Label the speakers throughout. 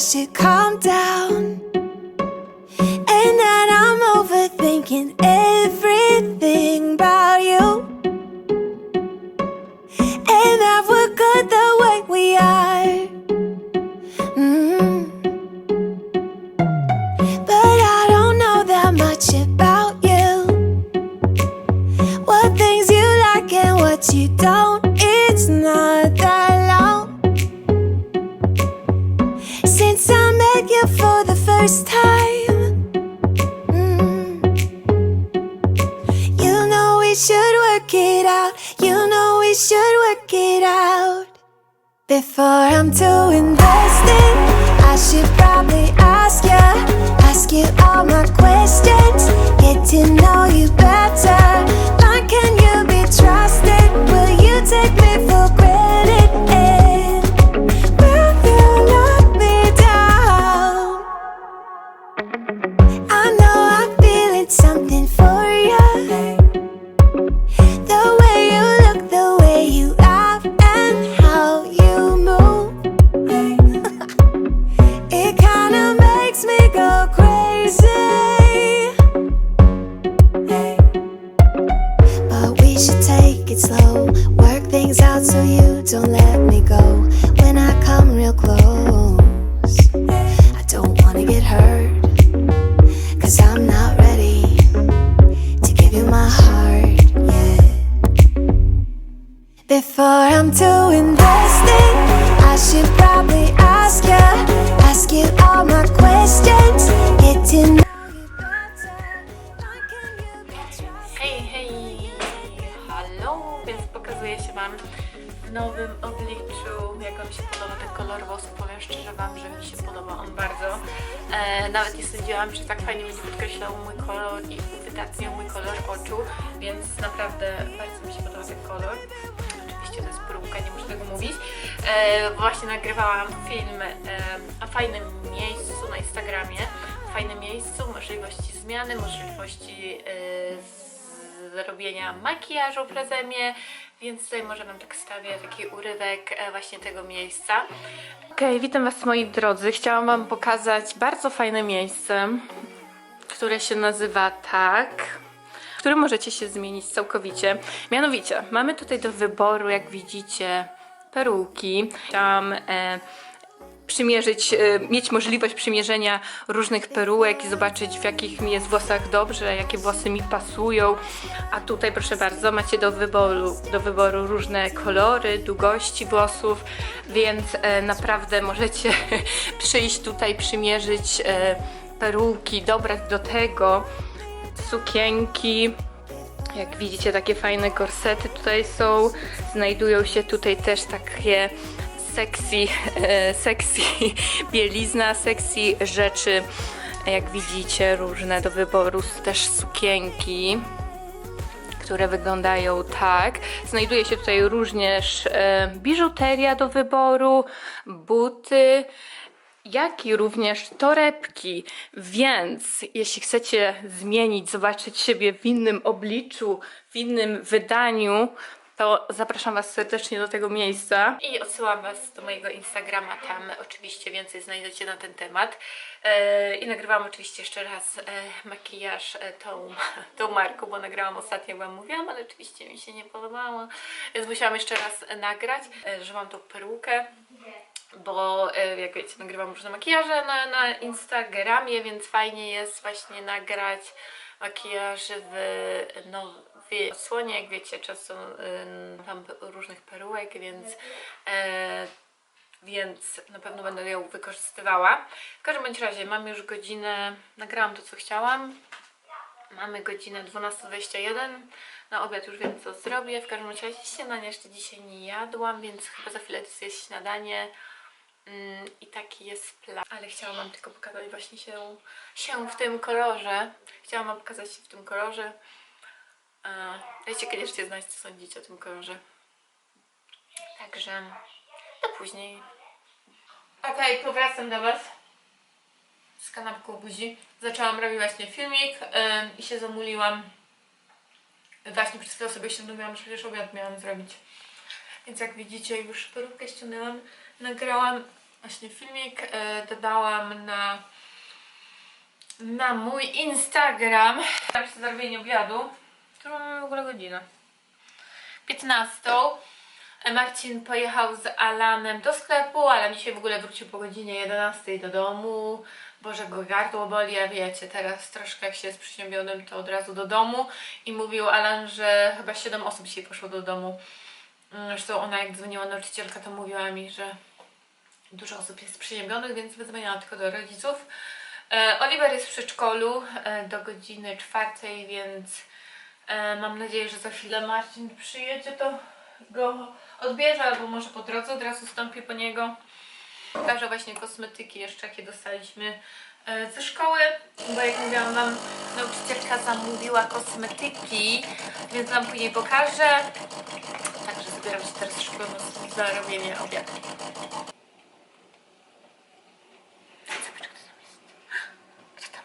Speaker 1: should calm down. And that I'm overthinking everything about you. And that we're good the way we are. Mm. But I don't know that much about you. What things you like and what you don't. First time. Mm. You know we should work it out. You know we should work it out. Before I'm too invested, I should probably ask you, ask you all my questions, get to know you better. Like, can you be trusted? Will you take don't let me go. When I come real close, I don't wanna get hurt. Cause I'm not ready to give you my heart yet. Before I'm too invested, I should probably ask you, ask you all my questions, get to know
Speaker 2: nowym obliczu. Jak Wam się podoba ten kolor włosów, powiem szczerze Wam, że mi się podoba on bardzo. E, nawet nie sądziłam, że tak fajnie będzie podkreślał mój kolor i wydatniał mój kolor oczu, więc naprawdę bardzo mi się podoba ten kolor. Oczywiście to jest próbka, nie muszę tego mówić. E, właśnie nagrywałam film e, o fajnym miejscu na Instagramie. Fajnym miejscu, możliwości zmiany, możliwości e, zrobienia makijażu przeze mnie, więc tutaj może Wam tak stawię taki urywek e, właśnie tego miejsca. Okej, witam Was moi drodzy. Chciałam Wam pokazać bardzo fajne miejsce, które się nazywa tak, w którym możecie się zmienić całkowicie. Mianowicie, mamy tutaj do wyboru, jak widzicie, peruki. Chciałam e, przymierzyć, e, mieć możliwość przymierzenia różnych perułek i zobaczyć w jakich mi jest włosach dobrze, jakie włosy mi pasują. A tutaj proszę bardzo, macie do wyboru, do wyboru różne kolory, długości włosów, więc e, naprawdę możecie przyjść tutaj, przymierzyć e, peruki, dobrać do tego sukienki. Jak widzicie, takie fajne gorsety tutaj są. Znajdują się tutaj też takie sexy, e, sexy bielizna, sexy rzeczy. Jak widzicie, różne do wyboru, też sukienki które wyglądają tak. Znajduje się tutaj również e, biżuteria do wyboru, buty, jak i również torebki. Więc jeśli chcecie zmienić, zobaczyć siebie w innym obliczu, w innym wydaniu, to zapraszam Was serdecznie do tego miejsca i odsyłam Was do mojego Instagrama. Tam oczywiście więcej znajdziecie na ten temat. E, I nagrywam oczywiście jeszcze raz e, makijaż e, tą, tą marką, bo nagrałam ostatnio, jak Wam mówiłam, ale oczywiście mi się nie podobało, więc musiałam jeszcze raz nagrać, że mam tą perukę bo jak wiecie, nagrywam różne makijaże na, na Instagramie, więc fajnie jest właśnie nagrać makijaż w nowej odsłonie, jak wiecie, często y, tam różnych perułek, więc e, więc na pewno będę ją wykorzystywała. W każdym bądź razie mam już godzinę, nagrałam to co chciałam. Mamy godzinę 12.21. Na obiad już wiem co zrobię. W każdym razie śniadania jeszcze dzisiaj nie jadłam, więc chyba za chwilę to jest śniadanie. Mm, I taki jest plan. Ale chciałam Wam tylko pokazać właśnie się, się w tym kolorze. Chciałam Wam pokazać się w tym kolorze. E, Dajcie koniecznie znać, co sądzicie o tym kolorze. Także do później. Okej, powracam do Was z kanapką buzi. Zaczęłam robić właśnie filmik em, i się zamuliłam. Właśnie przez chwilę sobie ściągnęłam, że przecież obiad miałam zrobić. Więc jak widzicie, już perukę ściągnęłam, nagrałam Właśnie filmik e, dodałam na na mój Instagram. Tam się zrobienie obiadu. Którą mamy w ogóle godzinę? 15. E, Marcin pojechał z Alanem do sklepu, Alan dzisiaj w ogóle wrócił po godzinie 11 do domu. Boże, go gardło boli, a wiecie, teraz troszkę jak się jest przyziemionym, to od razu do domu. I mówił Alan, że chyba 7 osób dzisiaj poszło do domu. Mm, Zresztą ona jak dzwoniła nauczycielka, to mówiła mi, że dużo osób jest przyziemionych, więc wydzwoniłam tylko do rodziców. E, Oliver jest w przedszkolu e, do godziny czwartej, więc mam nadzieję, że za chwilę Marcin przyjedzie, to go odbierze, albo może po drodze od razu stąpi po niego. Pokażę właśnie kosmetyki jeszcze, jakie dostaliśmy e, ze szkoły, bo jak mówiłam Wam, nauczycielka zamówiła kosmetyki, więc Wam później pokażę. Także zabieram się teraz szybko na- za robienie obiadu. Zobacz, kto tam jest. Kto tam?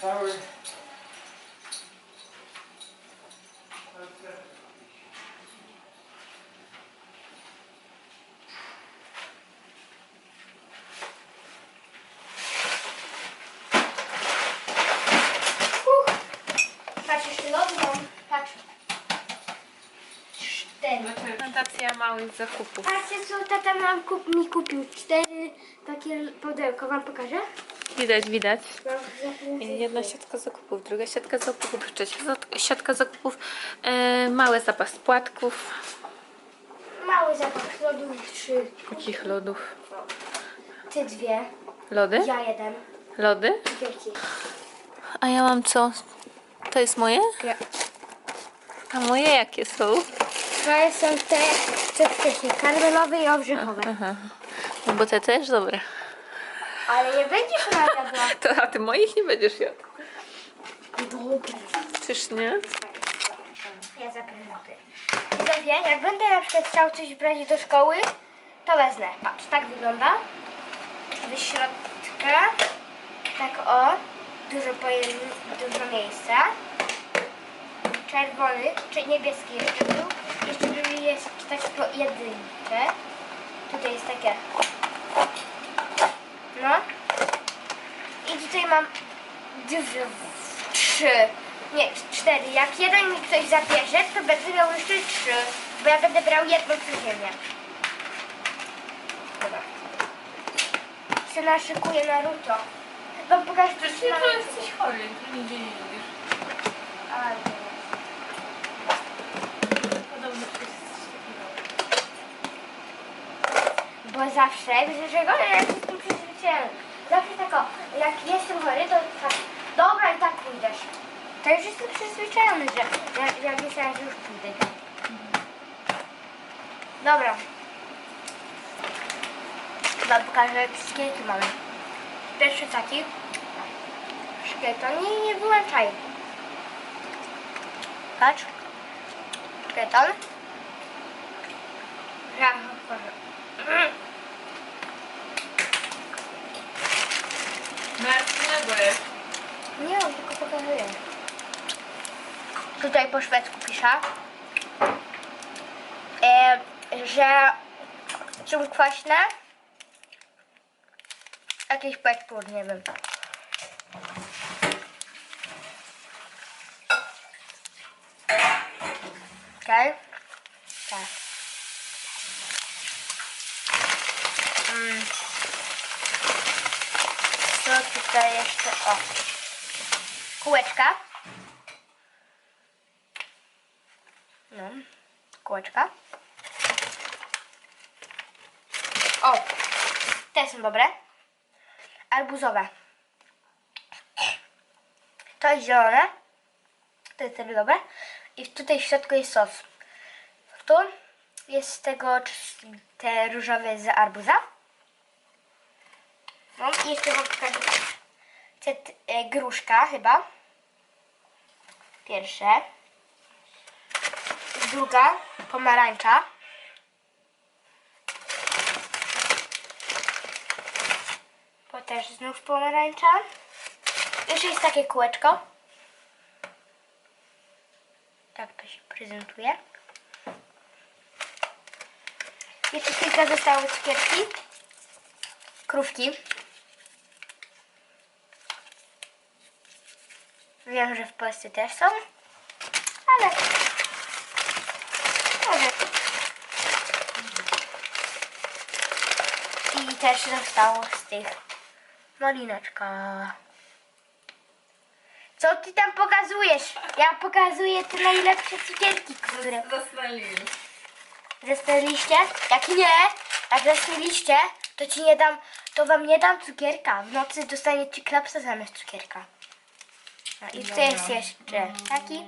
Speaker 3: Cały.
Speaker 4: Patrz, jeszcze lody mam. Patrz. Cztery.
Speaker 2: Prezentacja małych zakupów.
Speaker 4: Patrzcie, co tata nam kup, mi kupił. Cztery takie pudełko. Wam pokażę?
Speaker 2: Widać, widać.
Speaker 4: Zakręcę.
Speaker 2: Jedna siatka zakupów, druga siatka zakupów, trzecia siatka zakupów, e, mały zapas płatków,
Speaker 4: Mały zapach lodów. Trzy.
Speaker 2: takich lodów.
Speaker 4: Ty dwie.
Speaker 2: Lody?
Speaker 4: Ja jeden.
Speaker 2: Lody?
Speaker 4: Wielki.
Speaker 2: A ja mam co? To jest moje?
Speaker 4: Ja.
Speaker 2: A moje jakie są?
Speaker 4: To są te, co wcześniej. Karmelowe i orzechowe.
Speaker 2: Aha. No bo te też dobre.
Speaker 4: Ale nie będziesz jadła.
Speaker 2: To, a ty moich nie będziesz jadł.
Speaker 4: Dobra.
Speaker 2: Czyż nie?
Speaker 4: Ja zakręty. Widzowie, jak będę na przykład chciał coś brać do szkoły, to wezmę. Patrz, tak wygląda. Do środka. Tak o. Dużo, pojem, dużo miejsca. Czerwony, czy niebieski jeszcze był. Jeszcze był jest tak pojedyncze. Tutaj jest takie. No. I tutaj mam dwie, trzy, nie, cztery. Jak jeden mi ktoś zabierze, to będę miał jeszcze trzy, bo ja będę brał jedną codziennie. Dobra. Się naszykuję Naruto. Wam pokażę coś na
Speaker 2: jesteś chory, ty nigdzie nie lubisz.
Speaker 4: A, nie.
Speaker 2: Podobno to jest coś takiego.
Speaker 4: Bo zawsze, wiesz dlaczego? Ja jestem przyzwyczajony. Zawsze tak o, jak jestem chory, to tak, dobra i tak pójdziesz. To już jestem przyzwyczajony, że jak, jak myślałem, że już pójdę. Dobra. Wam pokażę, jakie szkielki mamy. Pierwszy taki. Szkieleton. Nie, nie wyłączaj. Patrz. Szkieleton. Ja otworzę. Nie, on tylko pokazuje. Tutaj po szwedzku pisze, e, że są kwaśne. Jakiś peczpur, nie wiem. Okej. Tak. Mm. Co tutaj jeszcze? O. Kółeczka. No. Kółeczka. O. Te są dobre. Arbuzowe. To jest zielone. To jest też dobre. I tutaj w środku jest sos. Tu jest z tego te różowe z arbuza. No i jeszcze wam pokażę e, gruszka chyba. Pierwsze. Druga pomarańcza. To też znów pomarańcza. Jeszcze jest takie kółeczko. prezentuję. Jeszcze kilka zostały cukierki. Krówki. Wiem, że w Polsce też są, ale może. I też zostało z tych malineczka. Co ty tam pokazujesz? Ja pokazuję te najlepsze cukierki, które
Speaker 2: Zasnęli.
Speaker 4: zasnęliście. Jak nie, jak zasnęliście, to ci nie dam, to wam nie dam cukierka. W nocy dostaniecie klapsa zamiast cukierka. No i to jest jeszcze taki.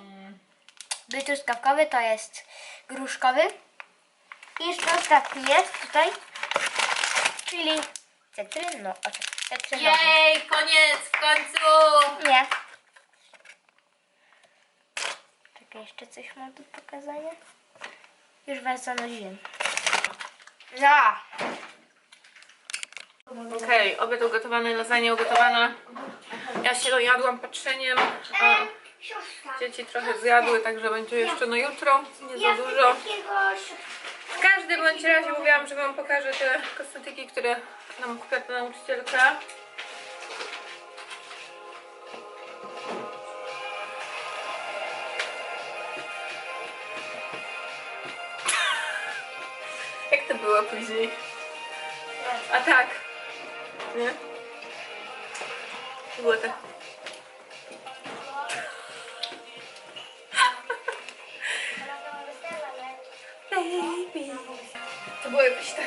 Speaker 4: Był truskawkowy, to jest gruszkowy. I jeszcze ostatni jest tutaj, czyli cytryn, no, o, cytrynowy.
Speaker 2: Jej, koniec, w końcu!
Speaker 4: Nie. Czekaj, jeszcze coś mam do pokazania. Już was zanudziłem. Za!
Speaker 2: Okej, obiad ugotowany, lasagna ugotowana. Ja się dojadłam patrzeniem, a dzieci trochę zjadły, także będzie jeszcze na jutro, nie za dużo. W każdym bądź razie mówiłam, że wam pokażę te kosmetyki, które nam kupiła ta nauczycielka. Jak to było później? A tak. Nie? Było tak. Baby. To było jakoś tak.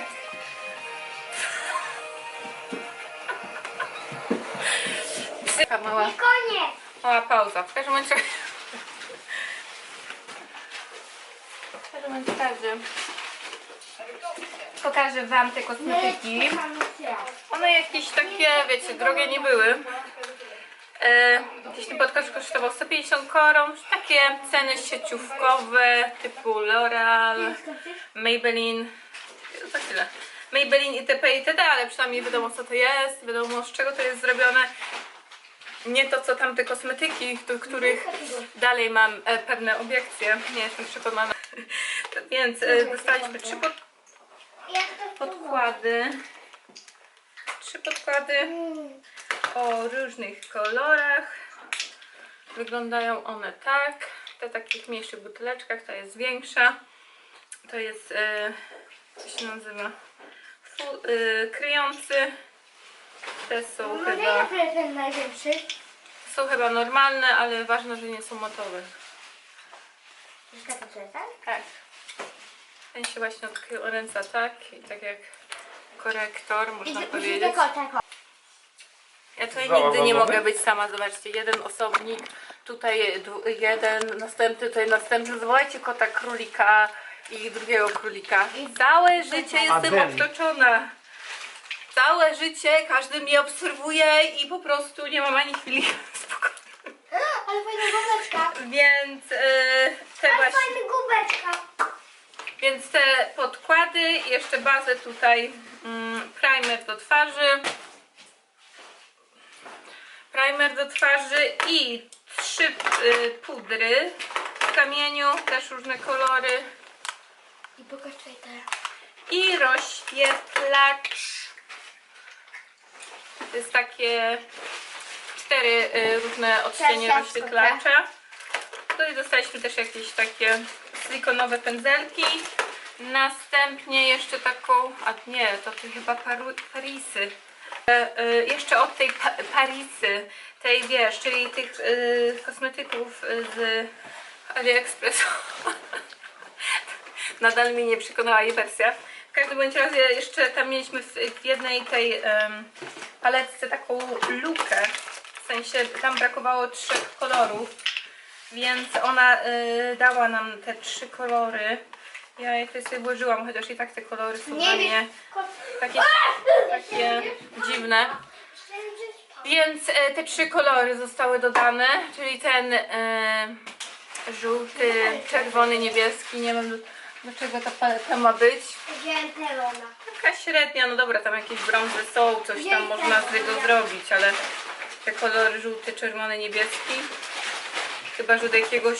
Speaker 2: Taka mała,
Speaker 4: Koniec!
Speaker 2: mała pauza. W każdym razie. W każdym razie. Pokażę wam te kosmetyki. One jakieś takie, wiecie, drogie nie były. E, gdzieś ten podcast kosztował 150 koron. Takie ceny sieciówkowe typu L'Oreal, Maybelline. Za chwilę. Maybelline itp. itd. Ale przynajmniej wiadomo co to jest, wiadomo z czego to jest zrobione. Nie to co tamte kosmetyki, do których dalej mam e, pewne obiekcje. Nie jestem przekonana. Więc e, dostaliśmy trzy pod podkłady. Trzy podkłady o różnych kolorach. Wyglądają one tak. Te takich mniejszych buteleczkach, ta jest większa. To jest, e, co się nazywa, fu, e, kryjący. Te są
Speaker 4: Może
Speaker 2: chyba,
Speaker 4: ja ten największy.
Speaker 2: są chyba normalne, ale ważne, że nie są matowe.
Speaker 4: Tak?
Speaker 2: Tak. Ten się właśnie odkręca tak i tak jak korektor, można powiedzieć.
Speaker 4: Tego.
Speaker 2: Ja tutaj nigdy nie mogę być sama, zobaczcie, jeden osobnik, tutaj jeden, następny, tutaj następny, zawołajcie kota królika i drugiego królika. Całe życie jestem obtoczona. Całe życie każdy mnie obserwuje i po prostu nie mam ani chwili spokoju.
Speaker 4: Ale fajna gubeczka.
Speaker 2: Więc e, te
Speaker 4: Ale
Speaker 2: właśnie,
Speaker 4: fajna gubeczka.
Speaker 2: więc te podkłady i jeszcze bazę tutaj mm, primer do twarzy. Primer do twarzy i trzy y, pudry w kamieniu, też różne kolory.
Speaker 4: I pokaż tutaj te.
Speaker 2: I rozświetlacz. To jest takie cztery y, różne odcienie rozświetlacza. Tutaj dostaliśmy też jakieś takie silikonowe pędzelki. Następnie jeszcze taką, a nie, to ty chyba paru, Parisy. E, e, jeszcze od tej pa, Parisy, tej wiesz, czyli tych e, kosmetyków z AliExpressu. Nadal mnie nie przekonała jej wersja. W każdym bądź razie jeszcze tam mieliśmy w, jednej tej paletce taką lukę. W sensie tam brakowało trzech kolorów. Więc ona y, dała nam te trzy kolory. Ja je tutaj sobie włożyłam, chociaż i tak te kolory są dla mnie takie, takie dziwne. Więc e, te trzy kolory zostały dodane, czyli ten e, żółty, czerwony, niebieski. Nie wiem do, do czego ta paleta ma być. Taka średnia, no dobra, tam jakieś brązy są, coś tam można z niego zrobić, ale te kolory żółty, czerwony, niebieski. Chyba, że do jakiegoś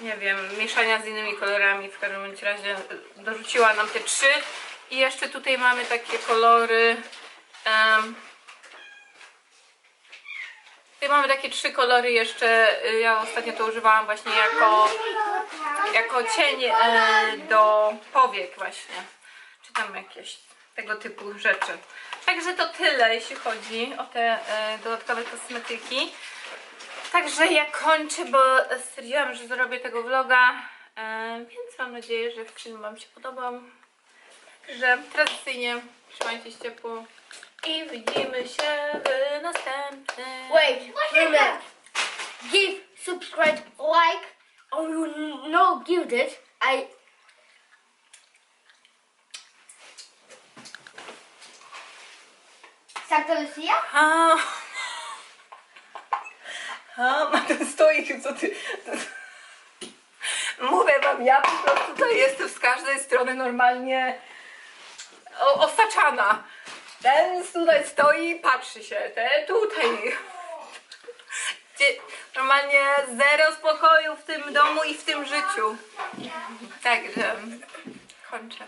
Speaker 2: nie wiem, mieszania z innymi kolorami. W każdym razie dorzuciła nam te trzy. I jeszcze tutaj mamy takie kolory. em, tutaj mamy takie trzy kolory jeszcze. y, Ja ostatnio to używałam właśnie jako, jako cień e, do powiek właśnie. Czy tam jakieś tego typu rzeczy. Także to tyle, jeśli chodzi o te e, dodatkowe kosmetyki. Także ja kończę, bo stwierdziłam, że zrobię tego vloga, e, więc mam nadzieję, że film Wam się podobał. Także tradycyjnie trzymajcie się ciepło i widzimy się w następnym.
Speaker 4: Wait, remember. Give, subscribe, like, or you no give this. I Santa Lucia?
Speaker 2: A, a ma ten stoik, co ty... Mówię wam, ja po prostu tutaj jestem z każdej strony normalnie osaczana. Ten tutaj stoi, patrzy się, ten tutaj. Normalnie zero spokoju w tym domu i w tym życiu. Także kończę.